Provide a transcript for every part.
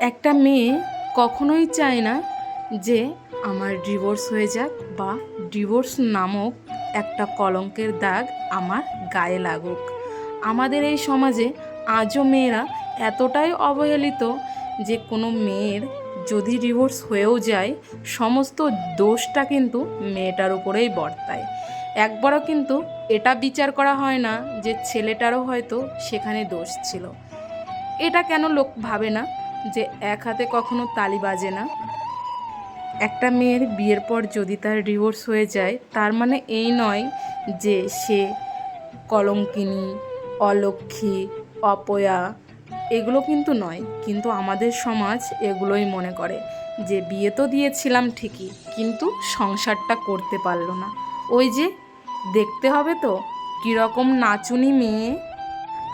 একটা মেয়ে কখনোই চায় না যে আমার ডিভোর্স হয়ে যাক বা ডিভোর্স নামক একটা কলঙ্কের দাগ আমার গায়ে লাগুক। আমাদের এই সমাজে আজও মেয়েরা এতটাই অবহেলিত যে কোনো মেয়ের যদি ডিভোর্স হয়েও যায়, সমস্ত দোষটা কিন্তু মেয়েটার উপরেই বর্তায়। একবারও কিন্তু এটা বিচার করা হয় না যে ছেলেটারও হয়তো সেখানে দোষ ছিল। এটা কেন লোক ভাবে না? যে এক হাতে কখনো তালি বাজে না। একটা মেয়ের বিয়ের পর যদি তার ডিভোর্স হয়ে যায়, তার মানে এই নয় যে সে কলঙ্কিনী অলক্ষী অপয়া, এগুলো কিন্তু নয়। কিন্তু আমাদের সমাজ এগুলোই মনে করে যে বিয়ে তো দিয়েছিলাম ঠিকই, কিন্তু সংসারটা করতে পারল না। ওই যে দেখতে হবে তো, কীরকম নাচুনি মেয়ে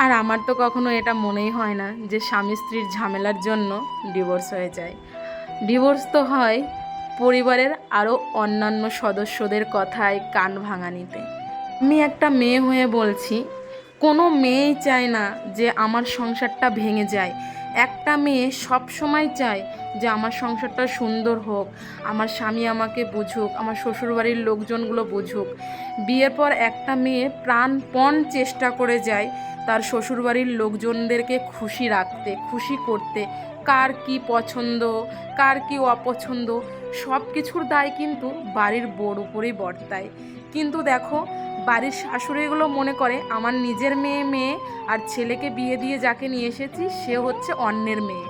আর আমার তো কখনো এটা মনেই হয় না যে স্বামী স্ত্রীর ঝামেলার জন্য ডিভোর্স হয়ে যায়। ডিভোর্স তো হয় পরিবারের আরও অন্যান্য সদস্যদের কথায় কান ভাঙানিতে। আমি একটা মেয়ে হয়ে বলছি, কোনো মেয়েই চায় না যে আমার সংসারটা ভেঙে যায়। একটা মেয়ে সব সময় চায় যে আমার সংসারটা সুন্দর হোক, আমার স্বামী আমাকে বুঝুক, আমার শ্বশুরবাড়ির লোকজনগুলো বুঝুক। বিয়ের পর একটা মেয়ে প্রাণপণ চেষ্টা করে যায় তার শ্বশুরবাড়ির লোকজনদেরকে খুশি রাখতে, খুশি করতে। কার কি পছন্দ, কার কি অপছন্দ, সব কিছুর দায় কিন্তু বাড়ির বোর উপরেই বর্তায়। কিন্তু দেখো, বাড়ির শাশুড়িগুলো মনে করে, আমার নিজের মেয়ে মেয়ে, আর ছেলেকে বিয়ে দিয়ে যাকে নিয়ে এসেছি, সে হচ্ছে অন্যের মেয়ে।